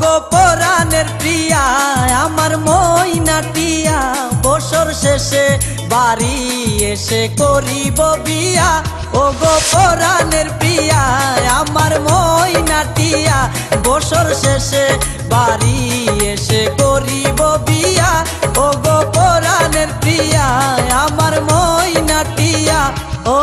গো পরাণের প্রিয়া, আমার মইনাটিয়া বছর শেষে বাড়ি এসে করিব বিয়া। ও গো পরাণের প্রিয়া, আমার মইনাটিয়া বছর শেষে বাড়ি এসে করিব বিয়া। ও গো পরাণের প্রিয়া, আমার মইনাটিয়া ও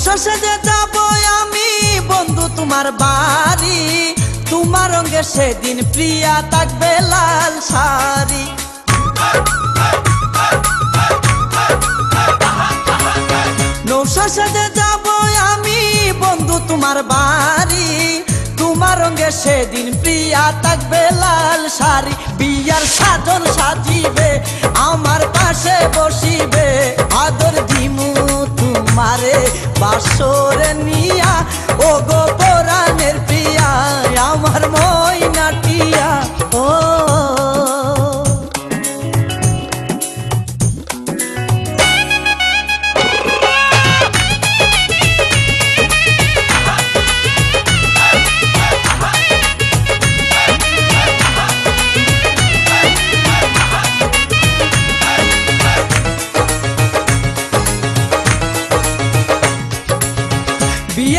সেজে যাব আমি, বন্ধু, তোমার বাড়ি। তোমার রঙে সেদিন প্রিয়া থাকবে লাল শাড়ি। যাব আমি, বন্ধু, তোমার বাড়ি। তোমার রঙে সেদিন প্রিয়া থাকবে লাল শাড়ি। বিয়ার সাজন সাজিবে আমার পাশে বসিবে বাসরে নিয়া ও গো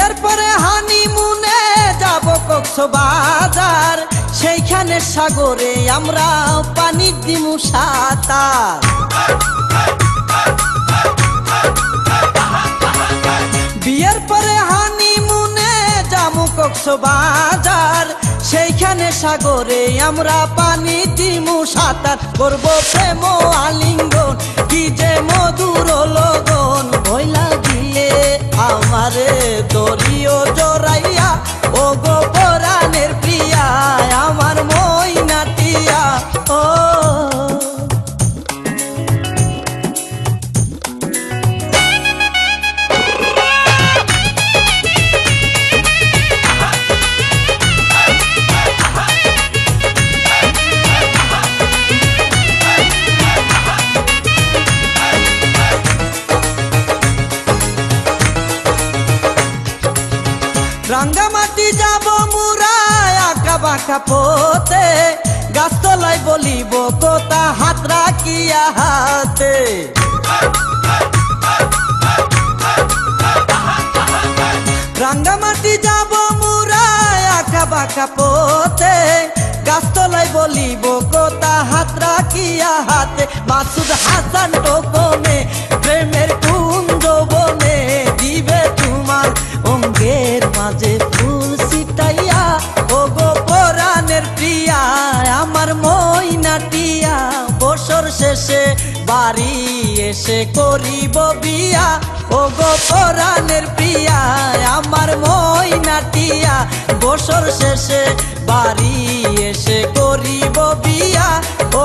বিয়ের পরে হানিমুনে যাব কক্সবাজার। সেইখানে সাগরে আমরা পানি দিমু সাঁতার। বিয়ের পরে হানিমুনে যাব কক্সবাজার। সেইখানে সাগরে আমরা পানি দিমু সাঁতার। করব প্রেম আলিঙ্গন, কি যে মধুর রাঙ্গামাটি যাব মুরায় আঁকা বাঁকা পোতে গাছতলায় বলিব কোথা হাত রাখিয়া হাতে। রাঙ্গামাটি যাব মুরায় আঁকা বাঁকা পোতে গাছতলায় বলিব কোথা হাত রাখিয়া হাতে। মাসুদ হাসান টোকনে শেষে বাড়ি এসে করিব বিয়া। ও গো পরাণের পিয়া আমার মই নাটিয়া বছর শেষে বাড়ি এসে করিব বিয়া। ও